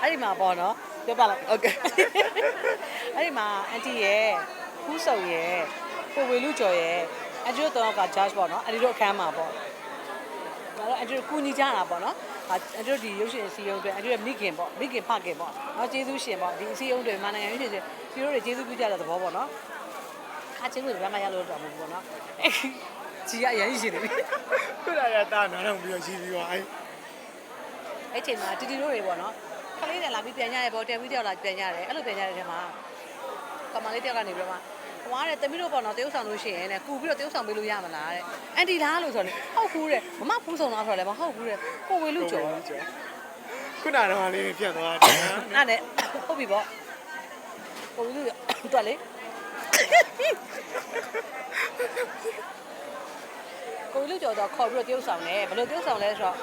အဲ့ဒီမှာပေါ့နော်ပြောပြလိုက် โอเค အဲ့ဒီမှာအန်တီရဲ့ဖူးဆုံရဲ့ကိုဝေလူကျော်ရဲ့အကျိုးတော့က judge ပေါ့နော်အဲ့ဒီတော့အခမ်းမှာပေါ့ဒါတော့အကျိုးကူညီကြတာပေါ့နော်အကျိုးဒီရုပ်ရှင်စီရုံတွေအကျိုးမိခင်ပေါ့မိခင်ဖခင်ပေါ့နော်ကျေးဇူးရှင်ပေါ့ဒီစီရုံတွေမနိုင်ငံရုပ်ရှင်စီစီရုံတွေကျေးဇူးပြုကြတဲ့သဘောပေါ့နော်ခါချင်းတွေဘယ်မှရလို့တော့မဟုတ်ဘူးပေါ့နော်အဲ့ကြီးရရရင်ရှင်တယ် ခုနကတာနားတော့ပြီးတော့ရှိပြီးတော့အဲ့ အဲ့ချိန်မှာတီတီတို့တွေပေါ့နော် ခလေးတယ်လာပြီးပြန်ကြရဲပေါ့တယ်ဝီတယောက်လာပြန်ကြတယ်အဲ့လိုပြန်ကြတဲ့ထဲမှာကမလေးတယောက်ကနေပြီးတော့မှဟွာတဲ့တမီးတို့ပေါ့နော်တရုပ်ဆောင်လို့ရှိရင်တဲ့ကူပြီးတော့တရုပ်ဆောင်ပေးလို့ရမလားတဲ့အန်တီလားလို့ဆိုတော့ဟုတ်ဘူးတဲ့မမဖူးဆောင်လားဆိုတော့လည်းမဟုတ်ဘူးတဲ့ကိုဝေလူကျော်ခုနကတော့လေးပြတ်သွားတယ်နော်အဲ့နဲ့ဟုတ်ပြီပေါ့ကိုဝေလူကျော်တွက်လေကိုဝေလူကျော်တော့ခေါ်ပြီးတော့တရုပ်ဆောင်တယ်ဘယ်လိုတရုပ်ဆောင်လဲဆိုတော့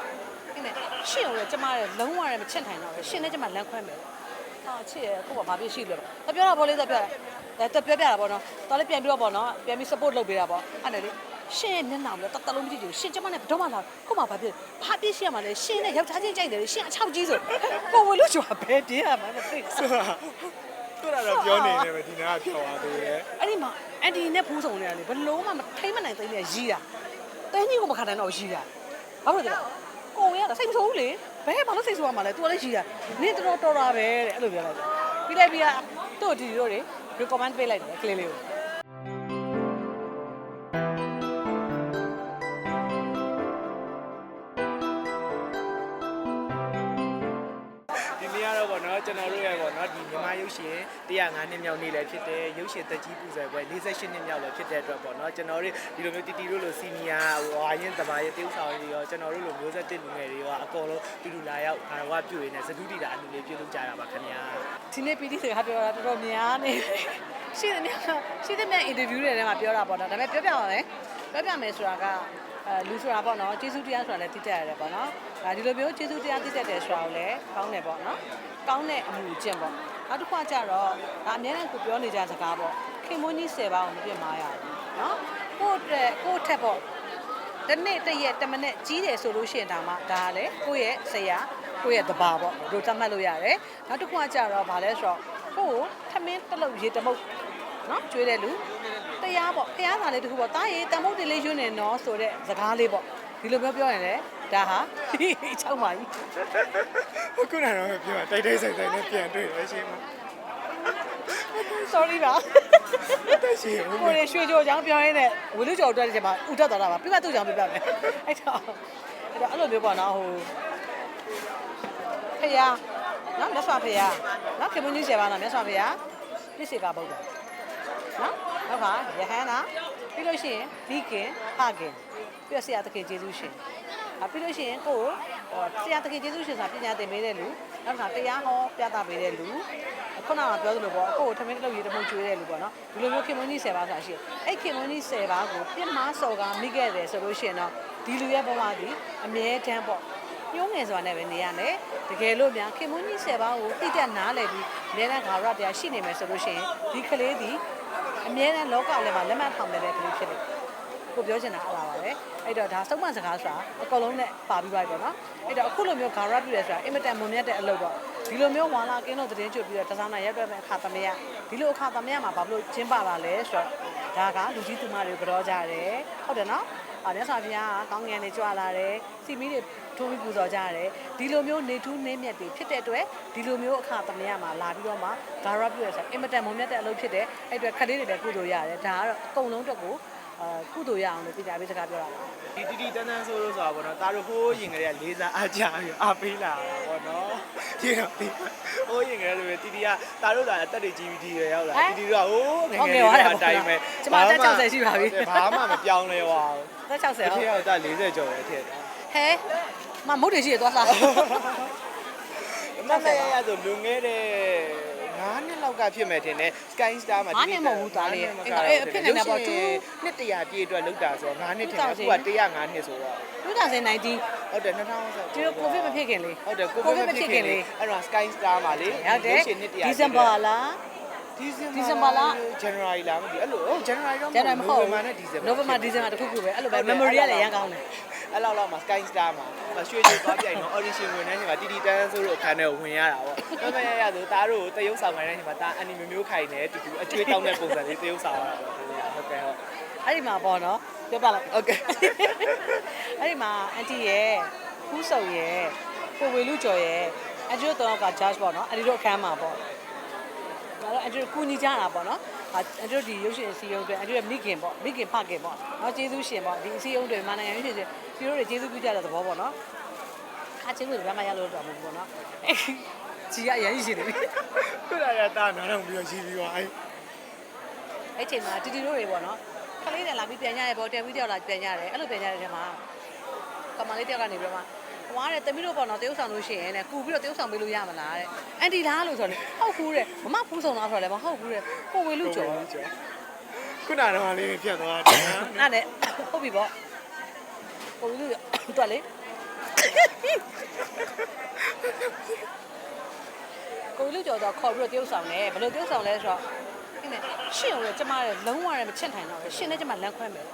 အဲ့နဲ့ရှင့်ကိုကျမရဲ့လုံးဝလည်းမချစ်နိုင်တော့ဘူးရှင့်နဲ့ကျမလမ်းခွဲမယ်ဟာချစ်ရကိုကဘာဖြစ်ရှိလို့လဲပြောတာဗောလေးတော့ပြောတာဒါတော့ပြောပြတာဗောနော်တော်လည်းပြန်ပြီးတော့ဗောနော်ပြန်ပြီး support လုပ်ပေးတာဗောအဲ့ဒါလေရှင်းမျက်နှာမလို့တတလုံးမကြည့်ကြဘူးရှင်းကျမနဲ့ဘယ်တော့မှလာခုမှဘာဖြစ်ဘာပြစ်ရှင်းရမှာလဲရှင်းနဲ့ယောက်ျားချင်းကြိုက်တယ်လေရှင်းအချောက်ကြီးဆိုကိုဝလို့ကျွာဘယ်တည်းရမှာမသိဘူးဆိုတာခုနကတော့ပြောနေတယ်ပဲဒီနားကပြောသွားသေးတယ်အဲ့ဒီမှာအန်တီနဲ့ဖူးဆောင်နေရလေဘလုံးမှမထိမ့်မနိုင်သိနေရီးတာတင်းကြီးကိုမခါနိုင်တော့ရီးတာဘာလို့လဲ ကိုဝင်ရတာစိတ်မဆိုးဘူးလေဘယ်မှမစိတ်ဆိုးရမှာလဲ तू လည်းရီးတာနင်းတော်တော်တာပဲတဲ့အဲ့လိုပြောလိုက်တယ်ပြီးလိုက်ပြီးကသူ့ဒီတို့တွေ recommend ပေးလိုက်တယ်ကလေးလေးကို ကတော့ဗောနော်ကျွန်တော်တို့ရဲ့ဗောနော်ဒီမြန်မာရုပ်ရှင်105နှစ်မြောက်နေ့လည်းဖြစ်တယ်ရုပ်ရှင်တက်ကြီးပူဇော်ပွဲ48နှစ်မြောက်လည်းဖြစ်တဲ့အတွက်ဗောနော်ကျွန်တော်တို့ဒီလိုမျိုးတီတီတို့လိုစီနီယာဝါရင်တမားရဲ့တေးဥဆောင်တွေရောကျွန်တော်တို့လိုမျိုးဆက်တစ်လူငယ်တွေရောအကုန်လုံးတူတူလာရောက်ဘာဝပြုရင်းနဲ့စတူတီတာအလူလေးပြုလုပ်ကြတာပါခင်ဗျာဒီနေ့ PD စကားပြောတာတော်တော်များနေရှိတယ်များရှိတယ်များ interview တွေထဲမှာပြောတာပေါ့နော်ဒါပေမဲ့ပြောပြပါမယ်ပြောပြမယ်ဆိုတာက အဲလူဆိုတာပေါ့နော်ကျေးဇူးတရားဆိုတာလည်းသိတတ်ရတယ်ပေါ့နော်ဒါဒီလိုမျိုးကျေးဇူးတရားသိတတ်တယ်ဆိုတာကိုလည်းကောင်းတယ်ပေါ့နော်ကောင်းတဲ့အမှုကျင့်ပေါ့နောက်တစ်ခါကျတော့ဒါအများနဲ့ကိုပြောနေကြစကားပေါ့ခင်မွန်းကြီး10ပါးကိုမပြစ်မှားရဘူးနော်ကိုယ့်အတွက်ကိုယ့်ထက်ပေါ့တနေ့တစ်ရက်တစ်မိနစ်ကြီးတယ်ဆိုလို့ရှိရင်ဒါမှဒါကလေကိုယ့်ရဲ့ဆရာကိုယ့်ရဲ့တဘာပေါ့တို့သတ်မှတ်လို့ရတယ်နောက်တစ်ခါကျတော့ဗာလဲဆိုတော့ကိုယ့်ကိုထမင်းတစ်လုံးရေတမုတ်နော်ကျွေးတဲ့လူ တရားပေါ့တရားစာလေးတစ်ခုပေါ့တားရေတမုတ်တင်လေးရွှေနေနော်ဆိုတဲ့စကားလေးပေါ့ဒီလိုမျိုးပြောရင်လေဒါဟာချောက်ပါပြီခုနကတော့ပြောတိုက်တိုက်ဆိုင်ဆိုင်နဲ့ပြန်တွေ့ရရှင်းမှာ sorry ပါတက်ရှိဦးကိုရရွှေကြော်ချောင်းပြောရင်းနဲ့ဝီလူကြော်အတွက်ဒီမှာဥတက်သွားတာပါပြပသူ့ချောင်းပြပြမယ်အဲ့တော့အဲ့တော့အဲ့လိုမျိုးပေါ့နော်ဟိုဖယားနော်မြတ်စွာဘုရားနော်ခေမွန်ကြီးဆယ်ပါနော်မြတ်စွာဘုရားပြည့်စေကဗုဒ္ဓနော် နောက်ကယဟန္တာပြီးလို့ရှိရင်ဒီကင်ဖခင်ပြီးတော့ဆရာသခင်ယေရှုရှင်အပြီးလို့ရှိရင်ကိုဟိုဆရာသခင်ယေရှုရှင်ဆိုတာပညာသင်ပေးတဲ့လူနောက်တစ်ခါတရားဟောပြသပေးတဲ့လူခုနကပြောသလိုပေါ့ကိုယ်ထမင်းတစ်လုပ်ရေးတမုတ်ကျွေးတဲ့လူပေါ့နော်ဒီလိုမျိုးခင်မွန်းကြီး10ပါးဆိုတာရှိတယ်အဲ့ခင်မွန်းကြီး10ပါးကိုပြစ်မှားစော်ကားမိခဲ့တယ်ဆိုလို့ရှိရင်တော့ဒီလူရဲ့ဘဝဒီအမြဲတမ်းပေါ့ညှိုးငယ်စွာနဲ့ပဲနေရမယ်တကယ်လို့များခင်မွန်းကြီး10ပါးကိုတိတက်နားလည်ပြီးအမြဲတမ်းဂါရတရားရှိနေမယ်ဆိုလို့ရှိရင်ဒီကလေးဒီ အမြဲတမ်းလောကလည်းမှာလက်မှတ်ထောင်နေတဲ့ကလေးဖြစ်တယ်ကိုပြောချင်တာအလားပါပဲအဲ့တော့ဒါစုံမစကားဆိုတာအကုန်လုံးနဲ့ပါပြီးသွားပြီပေါ့နော်အဲ့တော့အခုလိုမျိုးဂါရပြည့်ရဆိုတာအင်မတန်မုံမြတ်တဲ့အလုပ်ပေါ့ဒီလိုမျိုးဝါလာကင်းတို့သတင်းချုပ်ပြီးတော့တစားနာရက်တွက်မဲ့အခါသမယဒီလိုအခါသမယမှာဘာလို့ကျင်းပတာလဲဆိုတော့ ဒါကလူကြီးသူမတွေကိုကြောကြတယ်ဟုတ်တယ်နော်အာမြတ်စွာဘုရားကကောင်းကင်ကနေကြွလာတယ်စီမီတွေထိုးပြီးပူဇော်ကြတယ်ဒီလိုမျိုးနေထူးနေမြတ်တွေဖြစ်တဲ့အတွက်ဒီလိုမျိုးအခါသမယမှာလာပြီးတော့မှဂါရပြည့်ရဆိုတာအင်မတန်မုံမြတ်တဲ့အလုပ်ဖြစ်တယ်အဲ့အတွက်ခက်လေးတွေလည်းကုသိုလ်ရတယ်ဒါကတော့အကုန်လုံးအတွက်ကို အာကုသိုလ်ရအောင်လို့ပြကြပေးစကားပြောတာပါဒီတီတီတန်းတန်းဆိုလို့ဆိုတာဗောနော်တာတို့ဟိုးရင်ကလေးကလေးစားအားကြပြီးအားပေးလာတာဗောနော်ဒီတော့ဒီဟိုးရင်ကလေးဆိုရင်တီတီကတာတို့ကအသက်တွေ GVD တွေရောက်လာတီတီတို့ကဟိုးငယ်ငယ်လေးကအတိုင်းပဲဘာမှမပြောင်းလဲပါဘူးသက်60တစ်ဟုတ်ထည့်ရောက်တာ40ကျော်ပဲထည့်တာဟဲမမုတ်တွေရှိရသွားစားမမရရဆိုလူငယ်တဲ့ 9နှစ်လောက်ကဖြစ်မဲ့တင်တယ် Sky Star မှာနှစ်တရာပြည့်အတွက်လောက်တာဆိုတော့9နှစ်ထင်တယ်အခုက105နှစ်ဆိုတော့2019ဟုတ်တယ်2000ဒီလိုကိုဗစ်မဖြစ်ခင်လေးဟုတ်တယ်ကိုဗစ်မဖြစ်ခင်လေးအဲ့တော့ Sky Star မှာလေဟုတ်တယ်ရှင်နှစ်တရာဒီဇင်ဘာလား ဒီဇင်ဒီဇင်ဘာလား January လားမသိဘူးအဲ့လိုဟုတ် January တော့ကျန်တယ်မဟုတ်ဘူး November နဲ့ December November December တခုခုပဲအဲ့လိုပဲဟုတ်တယ် memory ကလည်းရမ်းကောင်းတယ်အဲ့လောက်လောက်မှာ Sky Star မှာရွှေချေသွားပြိုင်တော့ audition ဝင်တဲ့အချိန်မှာတီတီတန်းဆိုလို့အခန်းထဲကိုဝင်ရတာပေါ့မမရရဆိုတားတို့ကိုတရုပ်ဆောင်ခိုင်းတဲ့အချိန်မှာတာ anime မျိုးခိုင်နေတူတူအကျွေးတောင်းတဲ့ပုံစံလေးတရုပ်ဆောင်ရတာပေါ့ဟုတ်ကဲ့ဟုတ်အဲ့ဒီမှာပေါ့နော်ပြောပြလိုက်ဟုတ်ကဲ့အဲ့ဒီမှာအန်တီရဲ့ခူးစုံရဲ့ကိုဝေလူကျော်ရဲ့အန်တီတို့တော့က judge ပေါ့နော်အန်တီတို့အခန်းမှာပေါ့ဒါတော့ အန်တီတို့ကူညီကြတာပေါ့နော်အန်တီတို့ဒီရုပ်ရှင်စီရုံးတွေအန်တီတို့မိခင်ပေါ့မိခင်ဖခင်ပေါ့နော်ကျေးဇူးရှင်ပေါ့ဒီစီရုံးတွေမနိုင်ငံရုပ်ရှင်စီစီရုံးတွေကျေးဇူးပြုကြတဲ့သဘောပေါ့နော်ခါချင်းတွေဘာမှရလို့တော့မဟုတ်ဘူးပေါ့နော်အဲ့ကြီးကအရင်ရှိတယ်ခုနကတာနားတော့ပြီးတော့ရှိပြီးတော့အဲ့အဲ့ချိန်မှာတီတီတို့တွေပေါ့နော်ကလေးနဲ့လာပြီးပြန်ကြရဲပေါ့တယ်ပြီးတယောက်လာပြန်ကြတယ်အဲ့လိုပြန်ကြတဲ့ထဲမှာကမလေးတယောက်ကနေပြီးတော့ မှဟွာတဲ့တမီးတို့ပေါ့နော်တရုပ်ဆောင်လို့ရှိရင်တဲ့ကူပြီးတော့တရုပ်ဆောင်ပေးလို့ရမလားတဲ့အန်တီလားလို့ဆိုတော့ဟုတ်ကူတဲ့မမဖူးဆောင်လားဆိုတော့လည်းမဟုတ်ဘူးတဲ့ကိုဝေလူကျော်ခုနကတော့လေးပြတ်သွားတယ်နော်အဲ့နဲ့ဟုတ်ပြီပေါ့ကိုဝေလူတွက်လေကိုဝေလူကျော်တော့ခေါ်ပြီးတော့တရုပ်ဆောင်တယ်ဘယ်လိုတရုပ်ဆောင်လဲဆိုတော့အဲ့နဲ့ရှင့်ကိုကျမရဲ့လုံးဝလည်းမချင့်ထိုင်တော့ဘူးရှင့်နဲ့ကျမလမ်းခွဲမယ်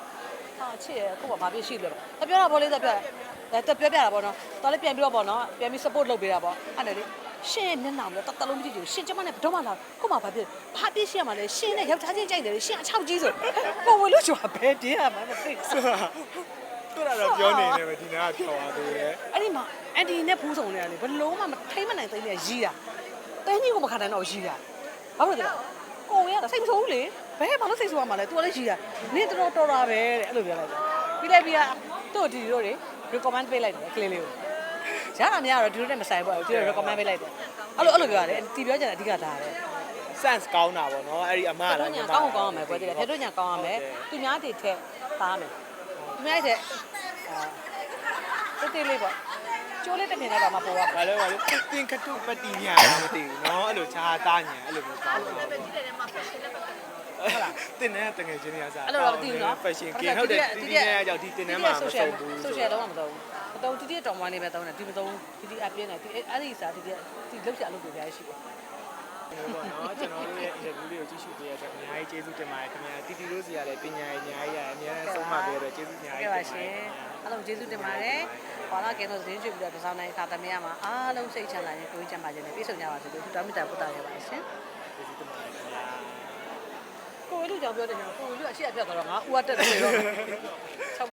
ဟာချစ်ရကိုကဘာဖြစ်ရှိလဲတပြောတာဘောလေးတပြောတာ အဲတပြောပြတာပေါ့နော်တော်လည်းပြန်ပြီးတော့ပေါ့နော်ပြန်ပြီး support လုပ်ပေးတာပေါ့အဲ့နဲ့လေရှင့်ရဲ့မျက်နှာကိုတတလုံးမကြည့်ကြည့်ရှင့်ကျမနဲ့ဘယ်တော့မှလာကိုမှဘာဖြစ်ဘာပြစ်ရှင့်ရမှာလဲရှင့်နဲ့ယောက်ျားချင်းကြိုက်တယ်ရှင့်အချောက်ကြီးဆိုကိုဝေလို့ကျော်ဘယ်တင်းရမှာမသိဘူးဆိုတာခုနကတော့ပြောနေတယ်ပဲဒီနားကပြောသွားသေးတယ်အဲ့ဒီမှာအန်ဒီနဲ့ဖူးဆောင်နေတာလေဘလုံးမှမထိမ့်မနိုင်သိနေရီးတာတင်းကြီးကိုမခံနိုင်တော့ရီးတာဘာလို့လဲကိုဝေကတော့စိတ်မဆိုးဘူးလေဘယ်ဘာလို့စိတ်ဆိုးရမှာလဲ तू လည်းရီးတာနင်းတော်တော်တာပဲတဲ့အဲ့လိုပြောလိုက်တယ်ပြီးလိုက်ပြီးကသူ့ဒီတို့တွေ recommend ပေးလိုက်တယ်ကလေးလေးကိုရတာများတော့ဒီလိုနဲ့မဆိုင်ဘူးသူတို့ recommend ပေးလိုက်တယ်အဲ့လိုအဲ့လိုပြောရတယ်တီပြောကြတာအဓိကဒါတယ် sense ကောင်းတာပေါ့နော်အဲ့ဒီအမဖြလားတ်တို့ညာကောင်းအောင်ကောင်းအောင်မယ်ကွယ်တည်းဖြတ်တို့ညာကောင်းအောင်မယ်သူများတွေထက်သားမယ်သူများတွေထက်အာတိတ်လေးပေါ့ကျိုးလေးတစ်မြင်လိုက်တော့မှပေါ်ရဘာလဲဘာလဲတင်ခတုပတိညာမသိဘူးနော်အဲ့လိုခြားသားညာအဲ့လိုမျိုးပါဘူး ဟုတ်လားတင်တဲ့တငယ်ချင်းတွေကစားအဲ့လိုတော့မသိဘူးနော် fashion ကင်းဟုတ်တယ်တီတီနဲ့ကြောင့်ဒီတင်ထဲမှာမဆုံးဘူး social တော့မသုံးဘူးမသုံးတီတီတောင်ဝိုင်းလေးပဲသုံးတယ်ဒီမသုံးတီတီအပြင်းတယ်ဒီအဲ့ဒီစားတီတီဒီလောက်ချအလုပ်တွေများရှိတယ်ပေါ့နော်ကျွန်တော်တို့ရဲ့ interview လေးကိုကြည့်ရှုပေးရတဲ့အများကြီးကျေးဇူးတင်ပါတယ်ခင်ဗျာတီတီတို့စီကလည်းပညာရေးအများကြီးရအများနဲ့ဆုံးမပေးရတော့ကျေးဇူးအများကြီးကဲတင်ပါပါတရှင်ယ်အားလုံးကျေးဇူးတင်ပါတယ်ဘာလာကဲတော့သတင်းကျွေးပြီးတော့ဒီဆောင်နိုင်ခါသမီးရမှာအားလုံးစိတ်ချမ်းသာခြင်းကိုယ်ချမ်းသာခြင်းနဲ့ပြည့်စုံကြပါစေလို့သူတော်မြတ်တာပုဒ်တာရပါရှင် ကျေးဇူးတင်ပါတယ်ခင်ဗျာ ကိုဝေလူကြောင့်ပြောတယ်ကျွန်တော်ကိုဝေလူအရှိအပြတ်တော့ငါဦးအတက်တယ်တော့